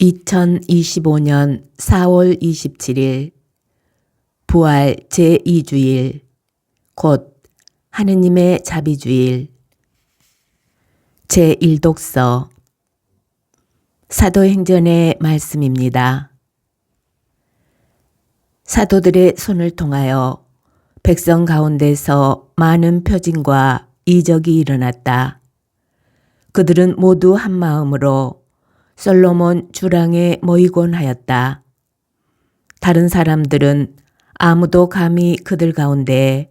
2025년 4월 27일 부활 제2주일 곧 하느님의 자비주일 제1독서 사도행전의 말씀입니다. 사도들의 손을 통하여 백성 가운데서 많은 표징과 이적이 일어났다. 그들은 모두 한 마음으로 솔로몬 주랑에 모이곤 하였다. 다른 사람들은 아무도 감히 그들 가운데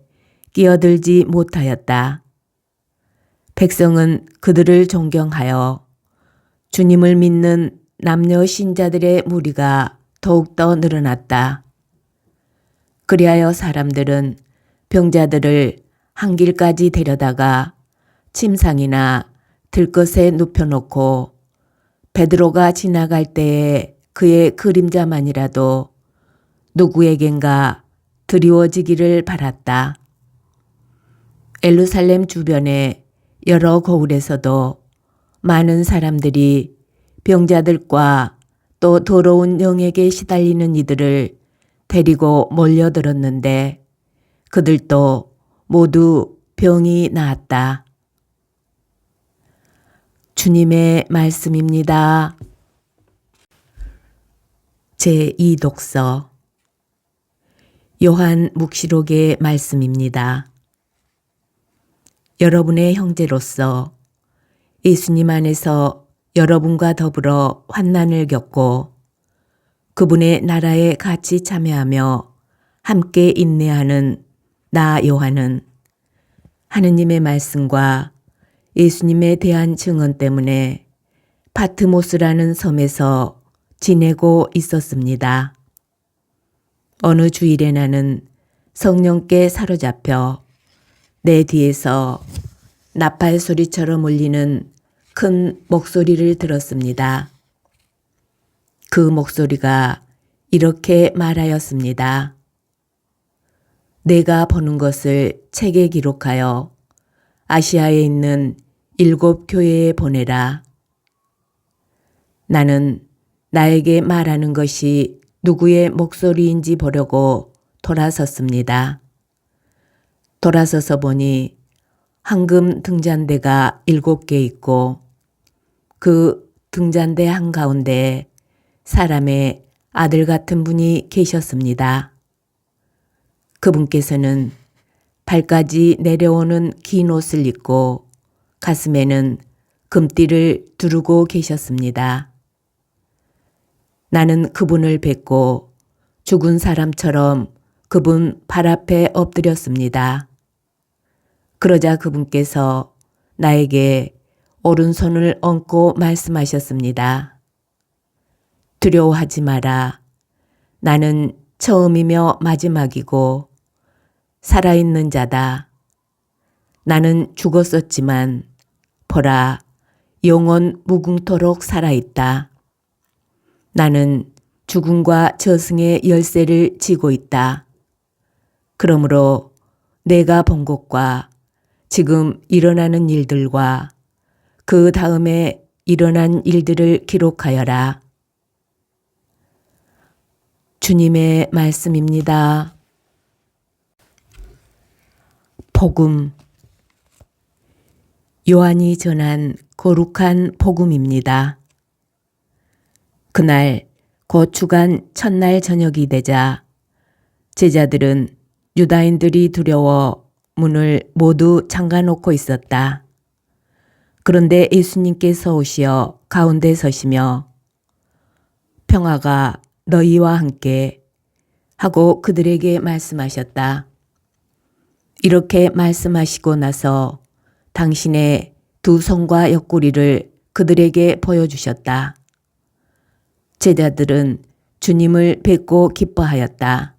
끼어들지 못하였다. 백성은 그들을 존경하여 주님을 믿는 남녀 신자들의 무리가 더욱더 늘어났다. 그리하여 사람들은 병자들을 한 길까지 데려다가 침상이나 들것에 눕혀놓고 베드로가 지나갈 때에 그의 그림자만이라도 누구에겐가 드리워지기를 바랐다. 엘루살렘 주변의 여러 거울에서도 많은 사람들이 병자들과 또 더러운 영에게 시달리는 이들을 데리고 몰려들었는데 그들도 모두 병이 나았다. 주님의 말씀입니다. 제2독서 요한 묵시록의 말씀입니다. 여러분의 형제로서 예수님 안에서 여러분과 더불어 환난을 겪고 그분의 나라에 같이 참여하며 함께 인내하는 나 요한은 하느님의 말씀과 예수님에 대한 증언 때문에 파트모스라는 섬에서 지내고 있었습니다. 어느 주일에 나는 성령께 사로잡혀 내 뒤에서 나팔 소리처럼 울리는 큰 목소리를 들었습니다. 그 목소리가 이렇게 말하였습니다. 내가 보는 것을 책에 기록하여 아시아에 있는 일곱 교회에 보내라. 나는 나에게 말하는 것이 누구의 목소리인지 보려고 돌아섰습니다. 돌아서서 보니 황금 등잔대가 일곱 개 있고 그 등잔대 한가운데 사람의 아들 같은 분이 계셨습니다. 그분께서는 발까지 내려오는 긴 옷을 입고 가슴에는 금띠를 두르고 계셨습니다. 나는 그분을 뵙고 죽은 사람처럼 그분 발 앞에 엎드렸습니다. 그러자 그분께서 나에게 오른손을 얹고 말씀하셨습니다. 두려워하지 마라. 나는 처음이며 마지막이고 살아있는 자다. 나는 죽었었지만 보라 영원 무궁토록 살아있다. 나는 죽음과 저승의 열쇠를 쥐고 있다. 그러므로 내가 본 것과 지금 일어나는 일들과 그 다음에 일어난 일들을 기록하여라. 주님의 말씀입니다. 복음 요한이 전한 거룩한 복음입니다. 그날 곧 주간 첫날 저녁이 되자 제자들은 유다인들이 두려워 문을 모두 잠가놓고 있었다. 그런데 예수님께서 오시어 가운데 서시며 평화가 너희와 함께 하고 그들에게 말씀하셨다. 이렇게 말씀하시고 나서 당신의 두 손과 옆구리를 그들에게 보여주셨다. 제자들은 주님을 뵙고 기뻐하였다.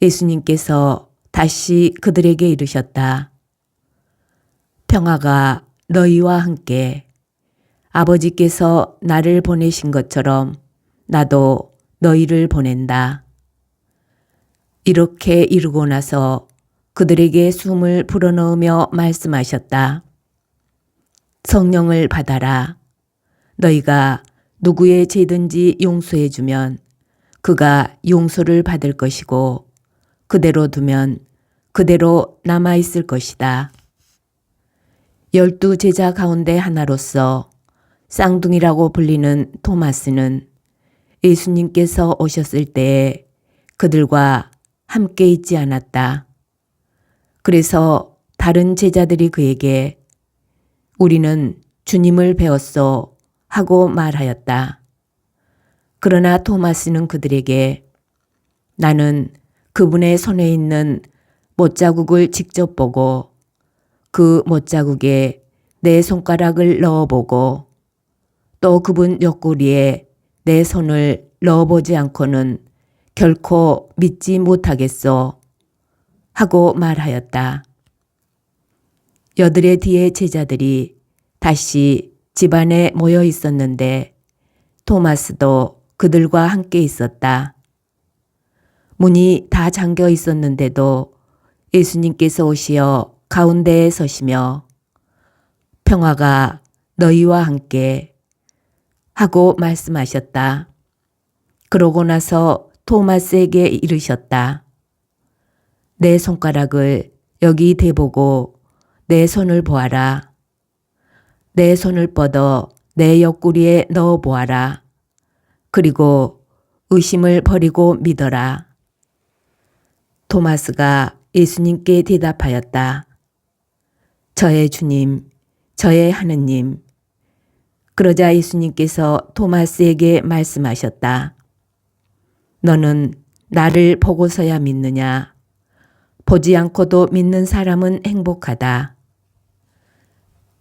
예수님께서 다시 그들에게 이르셨다. 평화가 너희와 함께 아버지께서 나를 보내신 것처럼 나도 너희를 보낸다. 이렇게 이루고 나서 그들에게 숨을 불어넣으며 말씀하셨다. 성령을 받아라. 너희가 누구의 죄든지 용서해 주면 그가 용서를 받을 것이고 그대로 두면 그대로 남아 있을 것이다. 열두 제자 가운데 하나로서 쌍둥이라고 불리는 토마스는 예수님께서 오셨을 때에 그들과 함께 있지 않았다. 그래서 다른 제자들이 그에게 우리는 주님을 배웠소 하고 말하였다. 그러나 토마스는 그들에게 나는 그분의 손에 있는 못자국을 직접 보고 그 못자국에 내 손가락을 넣어보고 또 그분 옆구리에 내 손을 넣어보지 않고는 결코 믿지 못하겠소 하고 말하였다. 여들의 뒤에 제자들이 다시 집안에 모여 있었는데 토마스도 그들과 함께 있었다. 문이 다 잠겨 있었는데도 예수님께서 오시어 가운데에 서시며 평화가 너희와 함께 하고 말씀하셨다. 그러고 나서 토마스에게 이르셨다. 내 손가락을 여기 대보고 내 손을 보아라. 내 손을 뻗어 내 옆구리에 넣어 보아라. 그리고 의심을 버리고 믿어라. 토마스가 예수님께 대답하였다. 저의 주님, 저의 하느님. 그러자 예수님께서 토마스에게 말씀하셨다. 너는 나를 보고서야 믿느냐? 보지 않고도 믿는 사람은 행복하다.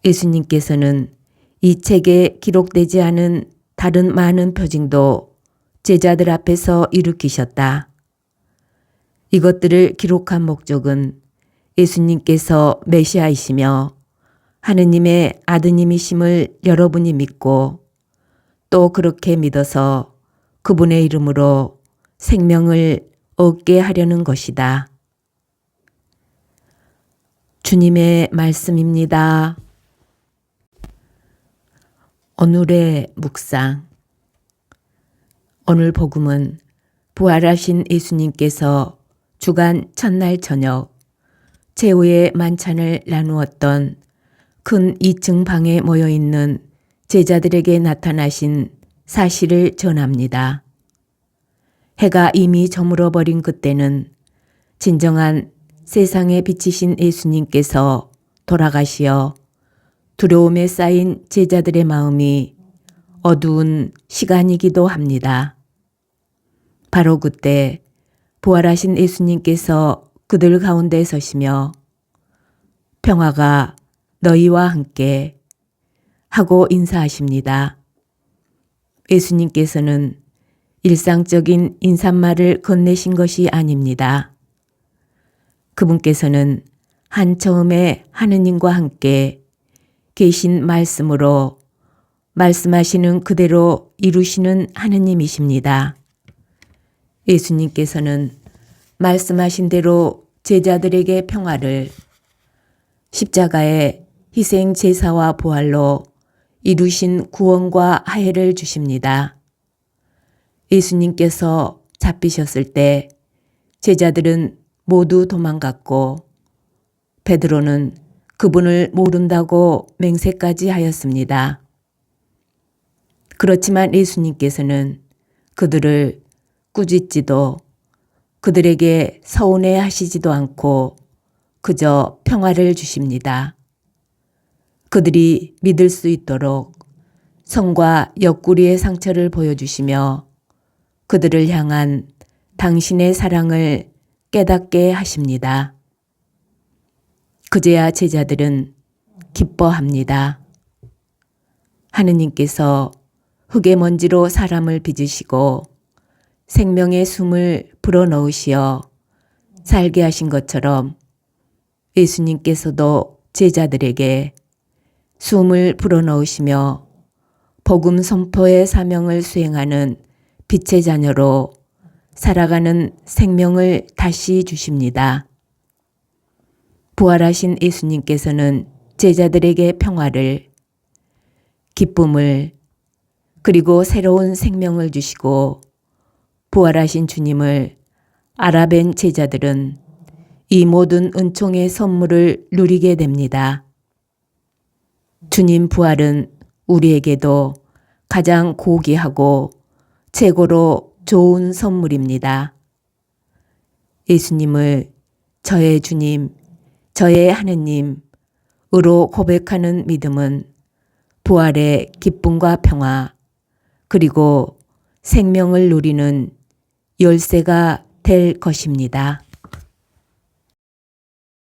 예수님께서는 이 책에 기록되지 않은 다른 많은 표징도 제자들 앞에서 일으키셨다. 이것들을 기록한 목적은 예수님께서 메시아이시며 하느님의 아드님이심을 여러분이 믿고 또 그렇게 믿어서 그분의 이름으로 생명을 얻게 하려는 것이다. 주님의 말씀입니다. 오늘의 묵상 오늘 복음은 부활하신 예수님께서 주간 첫날 저녁 최후의 만찬을 나누었던 큰 2층 방에 모여 있는 제자들에게 나타나신 사실을 전합니다. 해가 이미 저물어 버린 그때는 진정한 세상에 비치신 예수님께서 돌아가시어 두려움에 쌓인 제자들의 마음이 어두운 시간이기도 합니다. 바로 그때 부활하신 예수님께서 그들 가운데 서시며 평화가 너희와 함께 하고 인사하십니다. 예수님께서는 일상적인 인사말을 건네신 것이 아닙니다. 그분께서는 한 처음에 하느님과 함께 계신 말씀으로 말씀하시는 그대로 이루시는 하느님이십니다. 예수님께서는 말씀하신 대로 제자들에게 평화를 십자가의 희생 제사와 부활로 이루신 구원과 하혜를 주십니다. 예수님께서 잡히셨을 때 제자들은 모두 도망갔고 베드로는 그분을 모른다고 맹세까지 하였습니다. 그렇지만 예수님께서는 그들을 꾸짖지도 그들에게 서운해 하시지도 않고 그저 평화를 주십니다. 그들이 믿을 수 있도록 성과 옆구리의 상처를 보여주시며 그들을 향한 당신의 사랑을 깨닫게 하십니다. 그제야 제자들은 기뻐합니다. 하느님께서 흙의 먼지로 사람을 빚으시고 생명의 숨을 불어넣으시어 살게 하신 것처럼 예수님께서도 제자들에게 숨을 불어넣으시며 복음 선포의 사명을 수행하는 빛의 자녀로 살아가는 생명을 다시 주십니다. 부활하신 예수님께서는 제자들에게 평화를, 기쁨을, 그리고 새로운 생명을 주시고 부활하신 주님을 알아뵌 제자들은 이 모든 은총의 선물을 누리게 됩니다. 주님 부활은 우리에게도 가장 고귀하고 최고로 좋은 선물입니다. 예수님을 저의 주님, 저의 하느님으로 고백하는 믿음은 부활의 기쁨과 평화, 그리고 생명을 누리는 열쇠가 될 것입니다.